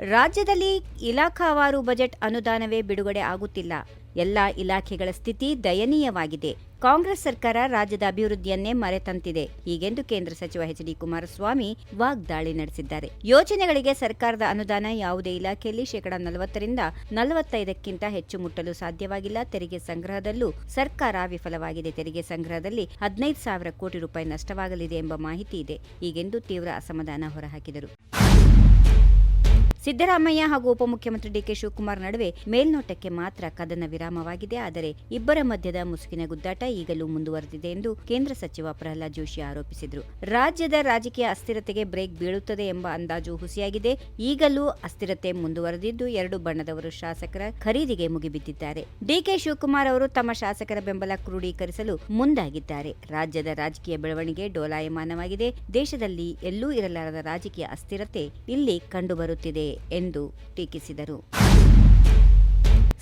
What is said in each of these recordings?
ರಾಜ್ಯದಲ್ಲಿ ಇಲಾಖಾವಾರು ಬಜೆಟ್ ಅನುದಾನವೇ ಬಿಡುಗಡೆ ಆಗುತ್ತಿಲ್ಲ. ಎಲ್ಲ ಇಲಾಖೆಗಳ ಸ್ಥಿತಿ ದಯನೀಯವಾಗಿದೆ. ಕಾಂಗ್ರೆಸ್ ಸರ್ಕಾರ ರಾಜ್ಯದ ಅಭಿವೃದ್ಧಿಯನ್ನೇ ಮರೆತಂತಿದೆ. ಹೀಗೆಂದು ಕೇಂದ್ರ ಸಚಿವ ಎಚ್ ಡಿ ಕುಮಾರಸ್ವಾಮಿ ವಾಗ್ದಾಳಿ ನಡೆಸಿದ್ದಾರೆ. ಯೋಜನೆಗಳಿಗೆ ಸರ್ಕಾರದ ಅನುದಾನ ಯಾವುದೇ ಇಲಾಖೆಯಲ್ಲಿ ಶೇಕಡಾ ನಲವತ್ತರಿಂದ ನಲವತ್ತೈದಕ್ಕಿಂತ ಹೆಚ್ಚು ಮುಟ್ಟಲು ಸಾಧ್ಯವಾಗಿಲ್ಲ. ತೆರಿಗೆ ಸಂಗ್ರಹದಲ್ಲೂ ಸರ್ಕಾರ ವಿಫಲವಾಗಿದೆ. ತೆರಿಗೆ ಸಂಗ್ರಹದಲ್ಲಿ ಹದಿನೈದು ಸಾವಿರ ಕೋಟಿ ರೂಪಾಯಿ ನಷ್ಟವಾಗಲಿದೆ ಎಂಬ ಮಾಹಿತಿ ಇದೆ. ಹೀಗೆಂದು ತೀವ್ರ ಅಸಮಾಧಾನ ಹೊರಹಾಕಿದರು. ಸಿದ್ದರಾಮಯ್ಯ ಹಾಗೂ ಉಪಮುಖ್ಯಮಂತ್ರಿ ಡಿಕೆ ಶಿವಕುಮಾರ್ ನಡುವೆ ಮೇಲ್ನೋಟಕ್ಕೆ ಮಾತ್ರ ಕದನ ವಿರಾಮವಾಗಿದೆ. ಆದರೆ ಇಬ್ಬರ ಮಧ್ಯದ ಮುಸುಕಿನ ಗುದ್ದಾಟ ಈಗಲೂ ಮುಂದುವರೆದಿದೆ ಎಂದು ಕೇಂದ್ರ ಸಚಿವ ಪ್ರಹ್ಲಾದ್ ಜೋಶಿ ಆರೋಪಿಸಿದರು. ರಾಜ್ಯದ ರಾಜಕೀಯ ಅಸ್ಥಿರತೆಗೆ ಬ್ರೇಕ್ ಬೀಳುತ್ತದೆ ಎಂಬ ಅಂದಾಜು ಹುಸಿಯಾಗಿದೆ. ಈಗಲೂ ಅಸ್ಥಿರತೆ ಮುಂದುವರೆದಿದ್ದು ಎರಡು ಬಣ್ಣದವರು ಶಾಸಕರ ಖರೀದಿಗೆ ಮುಗಿಬಿದ್ದಿದ್ದಾರೆ. ಡಿಕೆ ಶಿವಕುಮಾರ್ ಅವರು ತಮ್ಮ ಶಾಸಕರ ಬೆಂಬಲ ಕ್ರೋಢೀಕರಿಸಲು ಮುಂದಾಗಿದ್ದಾರೆ. ರಾಜ್ಯದ ರಾಜಕೀಯ ಬೆಳವಣಿಗೆ ಡೋಲಾಯಮಾನವಾಗಿದೆ. ದೇಶದಲ್ಲಿ ಎಲ್ಲೂ ಇರಲಾರದ ರಾಜಕೀಯ ಅಸ್ಥಿರತೆ ಇಲ್ಲಿ ಕಂಡುಬರುತ್ತಿದೆ. ಎಂದು ಟೀಕಿಸಿದರು.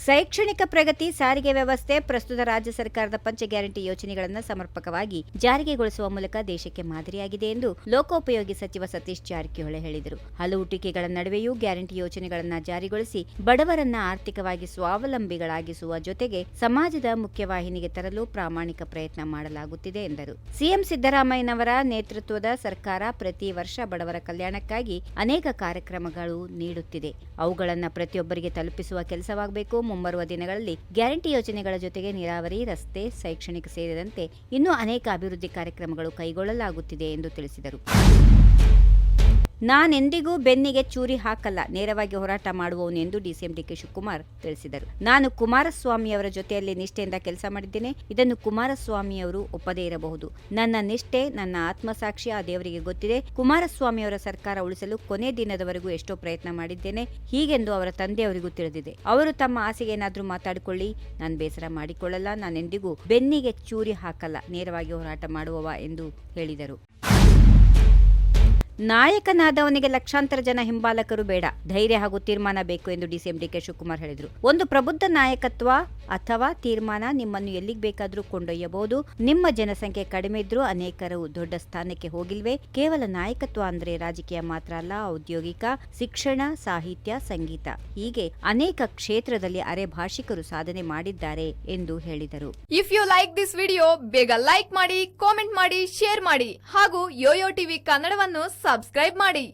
ಶೈಕ್ಷಣಿಕ ಪ್ರಗತಿ, ಸಾರಿಗೆ ವ್ಯವಸ್ಥೆ, ಪ್ರಸ್ತುತ ರಾಜ್ಯ ಸರ್ಕಾರದ ಪಂಚ ಗ್ಯಾರಂಟಿ ಯೋಜನೆಗಳನ್ನು ಸಮರ್ಪಕವಾಗಿ ಜಾರಿಗೆಗೊಳಿಸುವ ಮೂಲಕ ದೇಶಕ್ಕೆ ಮಾದರಿಯಾಗಿದೆ ಎಂದು ಲೋಕೋಪಯೋಗಿ ಸಚಿವ ಸತೀಶ್ ಜಾರಕಿಹೊಳಿ ಹೇಳಿದರು. ಹಲವು ಟೀಕೆಗಳ ನಡುವೆಯೂ ಗ್ಯಾರಂಟಿ ಯೋಜನೆಗಳನ್ನು ಜಾರಿಗೊಳಿಸಿ ಬಡವರನ್ನ ಆರ್ಥಿಕವಾಗಿ ಸ್ವಾವಲಂಬಿಗಳಾಗಿಸುವ ಜೊತೆಗೆ ಸಮಾಜದ ಮುಖ್ಯವಾಹಿನಿಗೆ ತರಲು ಪ್ರಾಮಾಣಿಕ ಪ್ರಯತ್ನ ಮಾಡಲಾಗುತ್ತಿದೆ ಎಂದರು. ಸಿಎಂ ಸಿದ್ದರಾಮಯ್ಯನವರ ನೇತೃತ್ವದ ಸರ್ಕಾರ ಪ್ರತಿ ವರ್ಷ ಬಡವರ ಕಲ್ಯಾಣಕ್ಕಾಗಿ ಅನೇಕ ಕಾರ್ಯಕ್ರಮಗಳು ನೀಡುತ್ತಿದೆ. ಅವುಗಳನ್ನು ಪ್ರತಿಯೊಬ್ಬರಿಗೆ ತಲುಪಿಸುವ ಕೆಲಸವಾಗಬೇಕು ಮುಂಬರುವ ದಿನಗಳಲ್ಲಿ ಗ್ಯಾರಂಟಿ ಯೋಜನೆಗಳ ಜೊತೆಗೆ ನೀರಾವರಿ, ರಸ್ತೆ, ಶೈಕ್ಷಣಿಕ ಸೇರಿದಂತೆ ಇನ್ನೂ ಅನೇಕ ಅಭಿವೃದ್ಧಿ ಕಾರ್ಯಕ್ರಮಗಳು ಕೈಗೊಳ್ಳಲಾಗುತ್ತಿದೆ ಎಂದು ತಿಳಿಸಿದರು. ನಾನೆಂದಿಗೂ ಬೆನ್ನಿಗೆ ಚೂರಿ ಹಾಕಲ್ಲ. ನೇರವಾಗಿ ಹೋರಾಟ ಮಾಡುವವನು ಎಂದು ಡಿಸಿಎಂ ಡಿಕೆ ಶಿವಕುಮಾರ್ ತಿಳಿಸಿದರು. ನಾನು ಕುಮಾರಸ್ವಾಮಿಯವರ ಜೊತೆಯಲ್ಲಿ ನಿಷ್ಠೆಯಿಂದ ಕೆಲಸ ಮಾಡಿದ್ದೇನೆ. ಇದನ್ನು ಕುಮಾರಸ್ವಾಮಿಯವರು ಒಪ್ಪದೇ ಇರಬಹುದು. ನನ್ನ ನಿಷ್ಠೆ, ನನ್ನ ಆತ್ಮಸಾಕ್ಷಿ ಆ ದೇವರಿಗೆ ಗೊತ್ತಿದೆ. ಕುಮಾರಸ್ವಾಮಿಯವರ ಸರ್ಕಾರ ಉಳಿಸಲು ಕೊನೆ ದಿನದವರೆಗೂ ಎಷ್ಟೋ ಪ್ರಯತ್ನ ಮಾಡಿದ್ದೇನೆ. ಹೀಗೆಂದು ಅವರ ತಂದೆಯವರಿಗೂ ತಿಳಿದಿದೆ. ಅವರು ತಮ್ಮ ಆಸೆಗೆ ಏನಾದರೂ ಮಾತಾಡಿಕೊಳ್ಳಿ. ನಾನು ಬೇಸರ ಮಾಡಿಕೊಳ್ಳಲ್ಲ. ನಾನೆಂದಿಗೂ ಬೆನ್ನಿಗೆ ಚೂರಿ ಹಾಕಲ್ಲ. ನೇರವಾಗಿ ಹೋರಾಟ ಮಾಡುವವ ಎಂದು ಹೇಳಿದರು. ನಾಯಕನಾದವನಿಗೆ ಲಕ್ಷಾಂತರ ಜನ ಹಿಂಬಾಲಕರು ಬೇಡ. ಧೈರ್ಯ ಹಾಗೂ ತೀರ್ಮಾನ ಬೇಕು ಎಂದು ಡಿಸಿಎಂ ಡಿಕೆ ಶಿವಕುಮಾರ್ ಹೇಳಿದರು. ಒಂದು ಪ್ರಬುದ್ಧ ನಾಯಕತ್ವ ಅಥವಾ ತೀರ್ಮಾನ ನಿಮ್ಮನ್ನು ಎಲ್ಲಿಗೆ ಬೇಕಾದರೂ ಕೊಂಡೊಯ್ಯಬಹುದು. ನಿಮ್ಮ ಜನಸಂಖ್ಯೆ ಕಡಿಮೆ ಇದ್ರೂ ಅನೇಕರು ದೊಡ್ಡ ಸ್ಥಾನಕ್ಕೆ ಹೋಗಿಲ್ವೇ? ಕೇವಲ ನಾಯಕತ್ವ ಅಂದ್ರೆ ರಾಜಕೀಯ ಮಾತ್ರ ಅಲ್ಲ, ಔದ್ಯೋಗಿಕ, ಶಿಕ್ಷಣ, ಸಾಹಿತ್ಯ, ಸಂಗೀತ. ಹೀಗೆ ಅನೇಕ ಕ್ಷೇತ್ರದಲ್ಲಿ ಅರೆ ಭಾಷಿಕರು ಸಾಧನೆ ಮಾಡಿದ್ದಾರೆ ಎಂದು ಹೇಳಿದರು. If you like this video ಬೇಗ ಲೈಕ್ ಮಾಡಿ ಕಾಮೆಂಟ್ ಮಾಡಿ ಶೇರ್ ಮಾಡಿ. ಹಾಗೂ ಯೋಯೋ ಟಿವಿ ಕನ್ನಡವನ್ನು ಸಬ್ಸ್ಕ್ರೈಬ್ ಮಾಡಿ.